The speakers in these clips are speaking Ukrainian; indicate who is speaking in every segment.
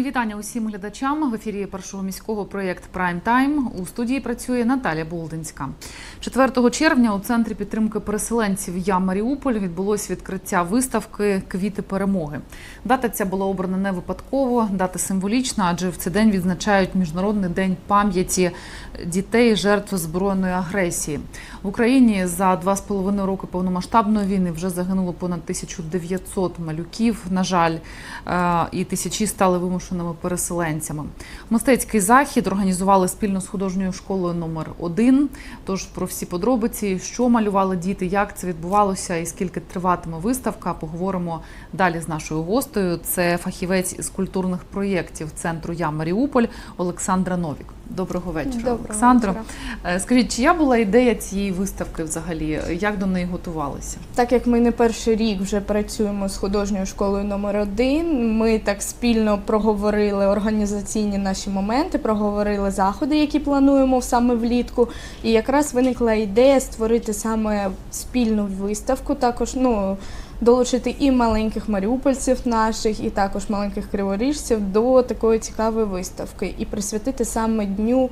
Speaker 1: Мої вітання усім глядачам в ефірі першого міського проєкт Прайм Тайм. У студії працює Наталя Болдинська. 4 червня у центрі підтримки переселенців Я Маріуполь відбулось відкриття виставки Квіти перемоги. Дата ця була обрана не випадково, дата символічна, адже в цей день відзначають міжнародний день пам'яті дітей жертв збройної агресії в Україні. За два з половиною роки повномасштабної війни вже загинуло понад 1900 малюків. На жаль, е, і тисячі стали вимушеними переселенцями. Мистецький захід організували спільно з художньою школою номер 1 Тож про всі подробиці, що малювали діти, як це відбувалося і скільки триватиме виставка, поговоримо далі з нашою гостею. Це фахівець із культурних проєктів центру Я Маріуполь Олександра Новік. Доброго вечора,
Speaker 2: Доброго
Speaker 1: Олександро.
Speaker 2: вечора.
Speaker 1: Е, Скажіть, чия була ідея цієї виставки взагалі? Як до неї готувалися?
Speaker 2: Так як ми не перший рік вже працюємо з художньою школою номер 1 ми так спільно проговорили організаційні наші моменти, проговорили заходи, які плануємо саме влітку. І якраз виникла ідея створити саме спільну виставку, також ну. Долучити і маленьких маріупольців наших, і також маленьких криворіжців до такої цікавої виставки, і присвятити саме дню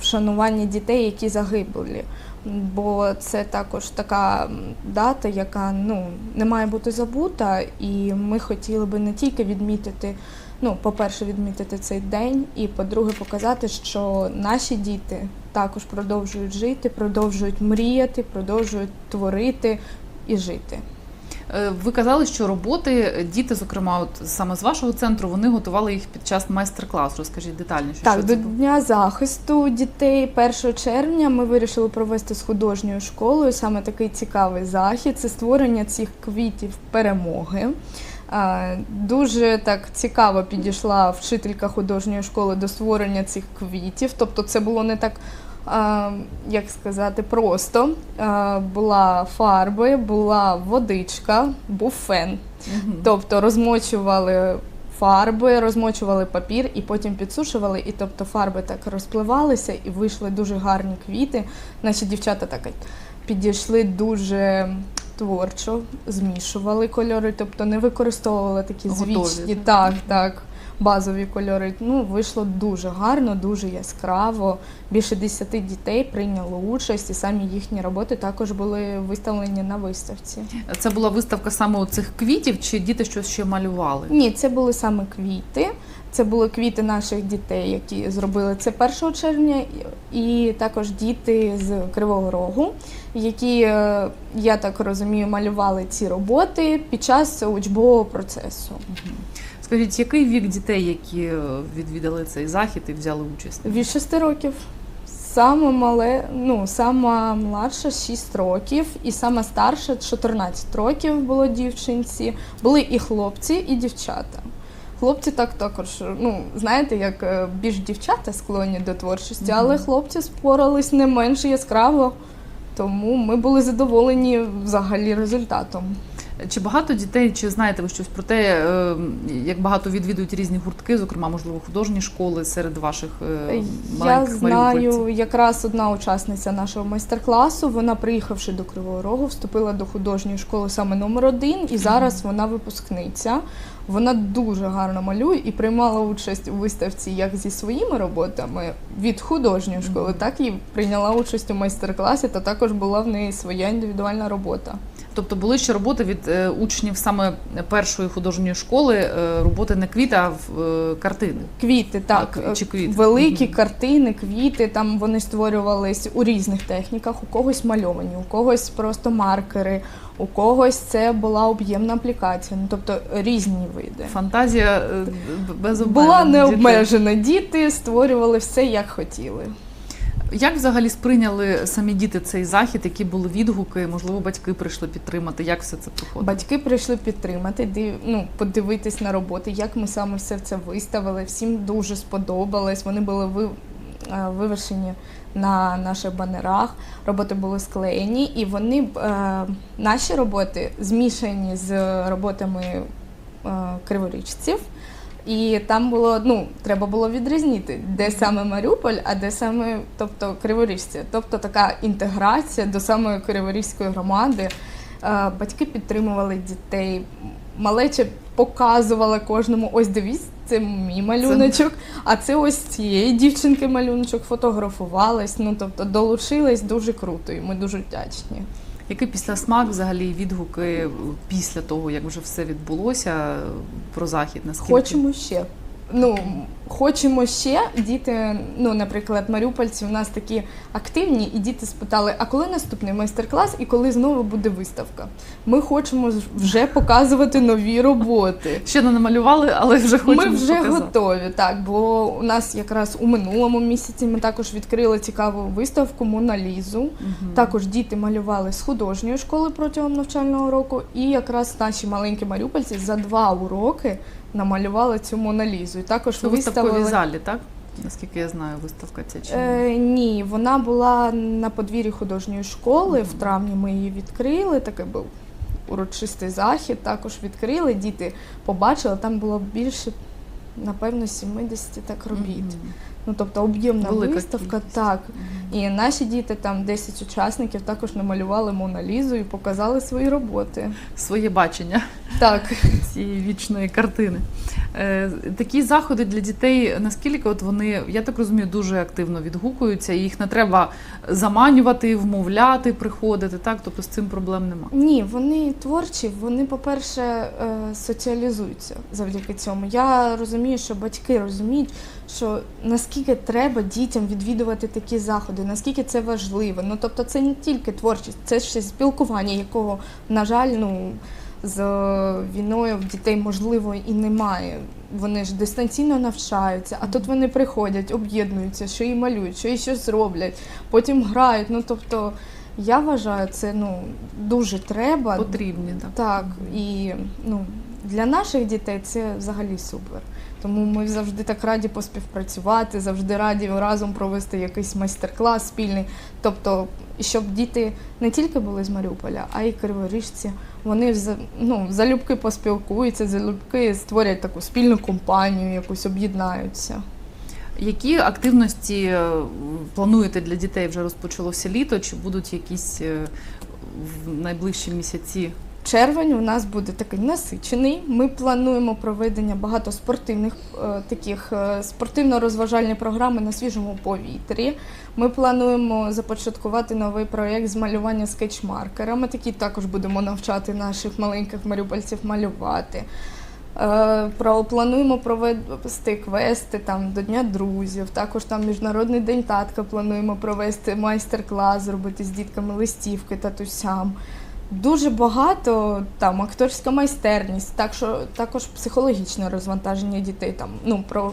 Speaker 2: вшанування дітей, які загиблі. Бо це також така дата, яка ну не має бути забута, і ми хотіли би не тільки відмітити. Ну, по-перше, відмітити цей день, і по-друге, показати, що наші діти також продовжують жити, продовжують мріяти, продовжують творити і жити.
Speaker 1: Е, Ви казали, що роботи діти, зокрема, от саме з вашого центру, вони готували їх під час майстер-класу. Розкажіть детальніше.
Speaker 2: Так,
Speaker 1: що
Speaker 2: до
Speaker 1: це було?
Speaker 2: Дня захисту дітей 1 червня ми вирішили провести з художньою школою саме такий цікавий захід. Це створення цих квітів перемоги. Дуже так цікаво підійшла вчителька художньої школи до створення цих квітів. Тобто, це було не так. Як сказати, просто була фарби, була водичка, був фен.
Speaker 1: Мгм.
Speaker 2: Тобто розмочували фарби, розмочували папір і потім підсушували. І тобто фарби так розпливалися і вийшли дуже гарні квіти. Наші дівчата так підійшли дуже творчо, змішували кольори, тобто не використовували такі
Speaker 1: Готові,
Speaker 2: звичні,
Speaker 1: так?
Speaker 2: так, так, базові кольори. Ну, вийшло дуже гарно, дуже яскраво. Більше 10 дітей прийняло участь, і самі їхні роботи також були виставлені на виставці.
Speaker 1: Це була виставка саме цих квітів, чи діти щось ще малювали?
Speaker 2: Ні, це були саме квіти. Це були квіти наших дітей, які зробили це 1 червня, і також діти з Кривого Рогу, які, е, я так розумію, малювали ці роботи під час учбового процесу.
Speaker 1: Скажіть, який вік дітей, які е, відвідали цей захід і взяли участь?
Speaker 2: Від 6 років. Саме мале, ну, сама младша 6 років, і сама старша 14 років було дівчинці. Були і хлопці, і дівчата. Хлопці так також, ну знаєте, як е, більш дівчата склонні до творчості, але хлопці спорались не менш яскраво. Тому ми були задоволені взагалі результатом.
Speaker 1: Чи багато дітей, чи знаєте ви щось про те, е, як багато відвідують різні гуртки, зокрема, можливо, художні школи серед ваших е,
Speaker 2: Я знаю, якраз одна учасниця нашого майстер-класу. Вона, приїхавши до Кривого Рогу, вступила до художньої школи саме номер один, і зараз вона випускниця. Вона дуже гарно малює і приймала участь у виставці як зі своїми роботами від художньої школи, так і прийняла участь у майстер-класі, та також була в неї своя індивідуальна робота.
Speaker 1: Тобто були ще роботи від е, учнів саме першої художньої школи, е, роботи не квіти, а в е, картини.
Speaker 2: Квіти, так,
Speaker 1: чи квіти?
Speaker 2: великі
Speaker 1: Мгм.
Speaker 2: картини, квіти. Там вони створювались у різних техніках. У когось мальовані, у когось просто маркери, у когось це була об'ємна аплікація. Ну тобто різні види.
Speaker 1: Фантазія без
Speaker 2: Була
Speaker 1: обмежень.
Speaker 2: необмежена. Діти створювали все як хотіли.
Speaker 1: Як взагалі сприйняли самі діти цей захід? Які були відгуки? Можливо, батьки прийшли підтримати. Як все це проходило?
Speaker 2: Батьки прийшли підтримати, див, ну, подивитись на роботи, як ми саме все це виставили. Всім дуже сподобалось. Вони були ви, е, вивершені на наших банерах. Роботи були склеєні, і вони е, наші роботи змішані з роботами е, криворічців. І там було, ну, треба було відрізнити, де саме Маріуполь, а де саме тобто, Криворіжці. Тобто така інтеграція до самої Криворізької громади. Е, Батьки підтримували дітей, малеча показувала кожному, ось дивіться, це мій малюночок, а це ось цієї дівчинки малюночок, фотографувались, ну тобто долучились дуже круто, і ми дуже вдячні.
Speaker 1: Який після смак взагалі відгуки після того, як вже все відбулося про захід? Наскільки
Speaker 2: Хочемо ще. Ну, хочемо ще. Діти, ну, наприклад, маріупольці у нас такі активні, і діти спитали, а коли наступний майстер-клас і коли знову буде виставка? Ми хочемо вже показувати нові роботи.
Speaker 1: ще не намалювали, але вже хочемо
Speaker 2: Ми вже
Speaker 1: показати.
Speaker 2: готові, так, бо у нас якраз у минулому місяці ми також відкрили цікаву виставку Моналізу.
Speaker 1: Мгм.
Speaker 2: Також діти малювали з художньої школи протягом навчального року, і якраз наші маленькі маріупольці за два уроки намалювали цю Моналізу. І також
Speaker 1: Це виставили... виставковій залі, так? Наскільки я знаю, виставка ця чи ні?
Speaker 2: Е, ні, вона була на подвір'ї художньої школи. В травні ми її відкрили. Такий був урочистий захід. Також відкрили. Діти побачили. Там було більше, напевно, 70 так робіт.
Speaker 1: Мгм.
Speaker 2: Ну тобто об'ємна
Speaker 1: Велика
Speaker 2: виставка.
Speaker 1: кількість.
Speaker 2: Так. І наші діти, там 10 учасників, також намалювали Моналізу і показали свої роботи.
Speaker 1: Своє бачення
Speaker 2: Так,
Speaker 1: цієї вічної картини. Е, Такі заходи для дітей, наскільки от вони, я так розумію, дуже активно відгукуються, і їх не треба заманювати, вмовляти, приходити, так? Тобто з цим проблем нема.
Speaker 2: ні, вони творчі, вони, по-перше, е, соціалізуються завдяки цьому. Я розумію, що батьки розуміють, що наскільки треба дітям відвідувати такі заходи, наскільки це важливо. Ну тобто, це не тільки творчість, це ще спілкування, якого, на жаль, ну. З війною в дітей можливо і немає. Вони ж дистанційно навчаються, а тут вони приходять, об'єднуються, що і малюють, що і щось роблять, потім грають. Ну тобто, я вважаю, це ну дуже треба.
Speaker 1: Потрібні, так.
Speaker 2: Так, і ну, для наших дітей це взагалі супер. Тому ми завжди так раді поспівпрацювати, завжди раді разом провести якийсь майстер-клас спільний. Тобто, щоб діти не тільки були з Маріуполя, а й криворіжці. Вони ну, залюбки поспілкуються, залюбки створять таку спільну компанію, якусь об'єднаються.
Speaker 1: Які активності е, плануєте для дітей? Вже розпочалося літо, чи будуть якісь е, в найближчі місяці?
Speaker 2: Червень у нас буде такий насичений. Ми плануємо проведення багато спортивних е, таких е, спортивно-розважальні програми на свіжому повітрі. Ми плануємо започаткувати новий проєкт з малювання скетчмаркерами. Такі також будемо навчати наших маленьких маріупольців малювати. Е, плануємо провести квести там до Дня друзів. Також там Міжнародний день татка плануємо провести майстер-клас, зробити з дітками листівки татусям. Дуже багато там акторська майстерність, так що також психологічне розвантаження дітей. Там ну про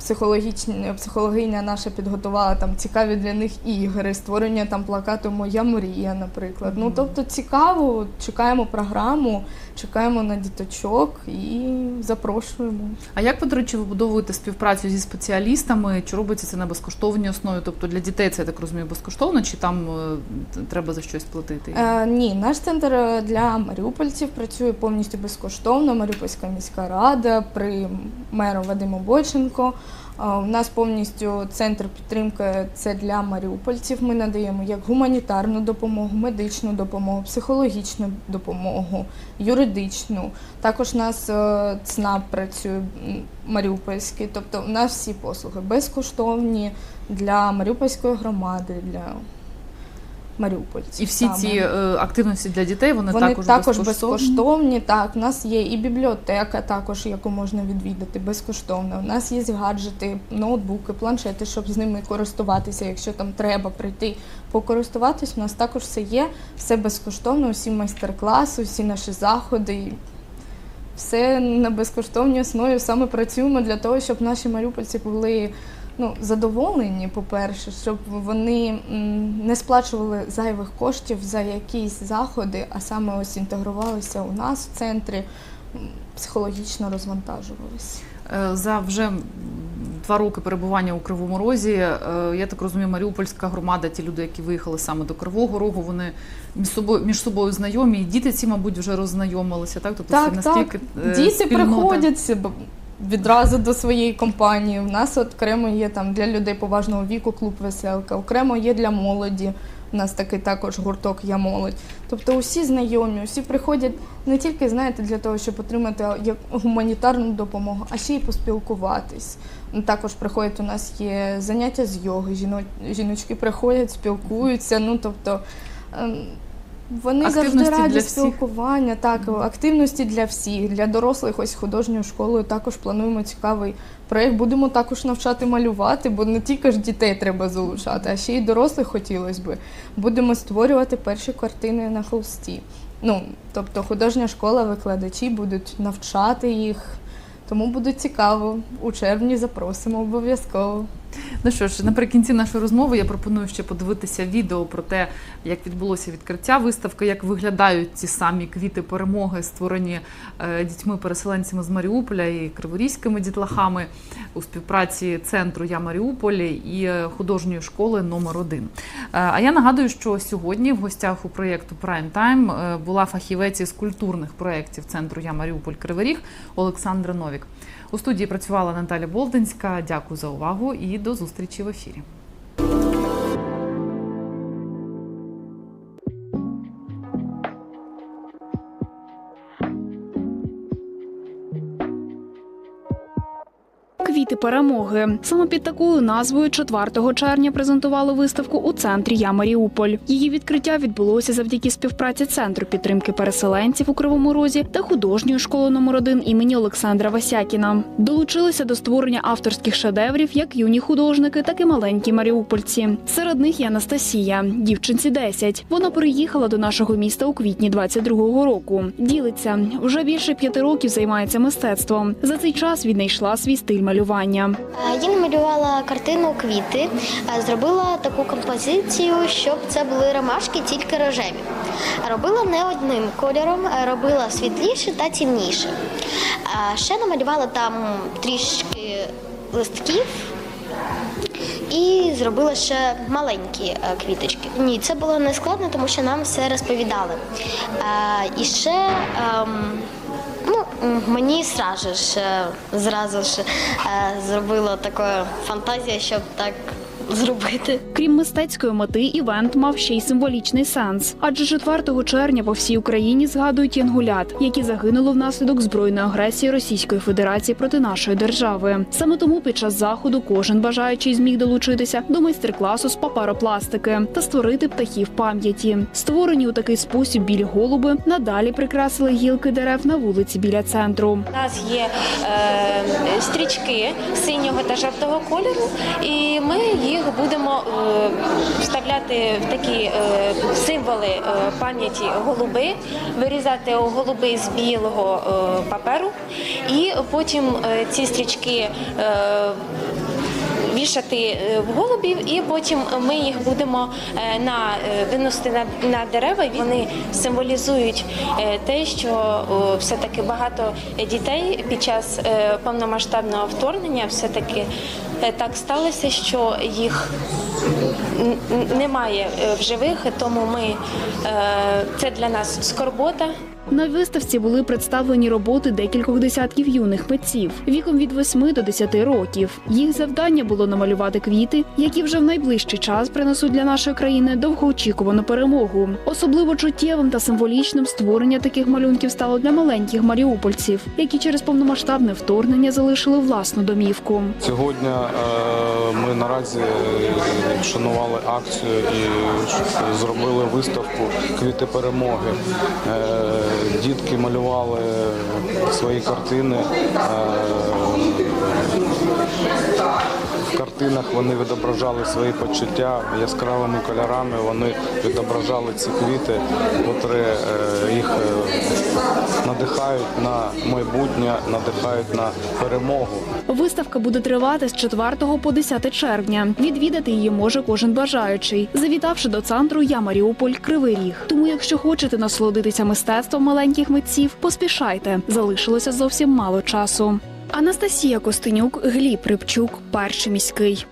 Speaker 2: психологічне психологиня наша підготувала там цікаві для них ігри, створення там плакату Моя мрія, наприклад. Ну тобто цікаво, чекаємо програму, чекаємо на діточок і запрошуємо.
Speaker 1: А як ви, до речі, вибудовуєте співпрацю зі спеціалістами? Чи робиться це на безкоштовній основі? Тобто для дітей це я так розумію безкоштовно, чи там е, треба за щось платити?
Speaker 2: Е, ні, наш центр е, для маріупольців працює повністю безкоштовно. Маріупольська міська рада при меру Вадиму Бойченко. У нас повністю центр підтримки це для маріупольців. Ми надаємо як гуманітарну допомогу, медичну допомогу, психологічну допомогу, юридичну. Також у нас е, ЦНАП працює маріупольський. Тобто у нас всі послуги безкоштовні для маріупольської громади, для маріупольців.
Speaker 1: І всі
Speaker 2: саме.
Speaker 1: ці е, активності для дітей вони,
Speaker 2: Вони
Speaker 1: також,
Speaker 2: також,
Speaker 1: безкоштовні?
Speaker 2: безкоштовні. Так, у нас є і бібліотека, також яку можна відвідати безкоштовно. У нас є гаджети, ноутбуки, планшети, щоб з ними користуватися, якщо там треба прийти покористуватись. У нас також все є, все безкоштовно, усі майстер-класи, усі наші заходи. Все на безкоштовній основі саме працюємо для того, щоб наші маріупольці були ну, задоволені, по-перше, щоб вони не сплачували зайвих коштів за якісь заходи, а саме ось інтегрувалися у нас в центрі, психологічно розвантажувалися.
Speaker 1: Е, За вже два роки перебування у Кривому Розі, е, я так розумію, Маріупольська громада, ті люди, які виїхали саме до Кривого Рогу, вони між собою між собою знайомі, і діти ці, мабуть, вже роззнайомилися. Так, тобто
Speaker 2: Так,
Speaker 1: це наскільки е,
Speaker 2: Діти
Speaker 1: спільнота?
Speaker 2: приходять відразу до своєї компанії. У нас окремо є там для людей поважного віку клуб веселка, окремо є для молоді У нас такий також гурток Я молодь. Тобто усі знайомі, усі приходять не тільки знаєте для того, щоб отримати гуманітарну допомогу, а ще й поспілкуватись. Ну, Також приходять у нас є заняття з йоги. Жіно, жіночки приходять, спілкуються. Ну тобто. Вони
Speaker 1: Активності
Speaker 2: завжди раді
Speaker 1: для всіх.
Speaker 2: спілкування, так, активності для всіх, для дорослих, ось художньою школою також плануємо цікавий проєкт. Будемо також навчати малювати, бо не тільки ж дітей треба залучати, а ще й дорослих хотілося би. Будемо створювати перші картини на холсті. Ну, тобто художня школа, викладачі будуть навчати їх. Тому буде цікаво. У червні запросимо обов'язково.
Speaker 1: Ну що ж, наприкінці нашої розмови я пропоную ще подивитися відео про те, як відбулося відкриття виставки, як виглядають ці самі квіти перемоги, створені е, дітьми-переселенцями з Маріуполя і криворізькими дітлахами у співпраці центру Я Маріуполь і е, художньої школи номер 1 А я нагадую, що сьогодні в гостях у проєкту Time е, була фахівець із культурних проєктів центру Я Маріуполь Кривий Ріг Олександра Новік. У студії працювала Наталя Болдинська. Дякую за увагу і до зустрічі в ефірі.
Speaker 3: Квіти перемоги саме під такою назвою 4 червня презентували виставку у центрі Я Маріуполь. Її відкриття відбулося завдяки співпраці центру підтримки переселенців у Кривому Розі та художньої школи номер 1 імені Олександра Васякіна. Долучилися до створення авторських шедеврів як юні художники, так і маленькі маріупольці. Серед них є Анастасія, дівчинці 10. Вона приїхала до нашого міста у квітні 22-го року. Ділиться вже більше п'яти років займається мистецтвом. За цей час віднайшла свій стиль малювання.
Speaker 4: Е, Я намалювала картину квіти, е, зробила таку композицію, щоб це були ромашки, тільки рожеві. Робила не одним кольором, е, робила світліше та темніше. Ще намалювала там трішки листків. І зробила ще маленькі квіточки. Ні, це було не складно, тому що нам все розповідали. І ще ем, мені сразу ж, е, зразу ж зробило зробила така фантазія, щоб так зробити.
Speaker 3: Крім мистецької мети, івент мав ще й символічний сенс. Адже 4 червня по всій Україні згадують янгулят, які загинули внаслідок збройної агресії Російської Федерації проти нашої держави. Саме тому під час заходу кожен бажаючий зміг долучитися до майстер-класу з папаропластики та створити птахів пам'яті. Створені у такий спосіб білі голуби надалі прикрасили гілки дерев на вулиці біля центру.
Speaker 5: У нас є е, стрічки синього та жовтого кольору, і ми їх будемо е, вставляти в такі е, символи е, пам'яті голуби, вирізати голуби з білого паперу, і потім ці стрічки. Вішати в голубів, і потім ми їх будемо на виносити на, на дерева. Вони символізують те, що все-таки багато дітей під час повномасштабного вторгнення все-таки е, так сталося, що їх немає е, в живих, тому ми е, це для нас скорбота.
Speaker 3: На виставці були представлені роботи декількох десятків юних митців віком від 8 до 10 років. Їх завдання було намалювати квіти, які вже в найближчий час принесуть для нашої країни довгоочікувану перемогу. Особливо чуттєвим та символічним створення таких малюнків стало для маленьких маріупольців, які через повномасштабне вторгнення залишили власну домівку.
Speaker 6: Сьогодні е, ми наразі е, шанували акцію і зробили виставку Квіти перемоги. Е, Дітки малювали свої картини. Картинах вони відображали свої почуття яскравими кольорами. Вони відображали ці квіти, котрі е, їх е, надихають на майбутнє, надихають на перемогу.
Speaker 3: Виставка буде тривати з 4 по 10 червня. Відвідати її може кожен бажаючий, завітавши до центру Я Маріуполь Кривий Ріг. Тому, якщо хочете насолодитися мистецтвом маленьких митців, поспішайте. Залишилося зовсім мало часу. Анастасія Костенюк, Гліб Рибчук, перший міський.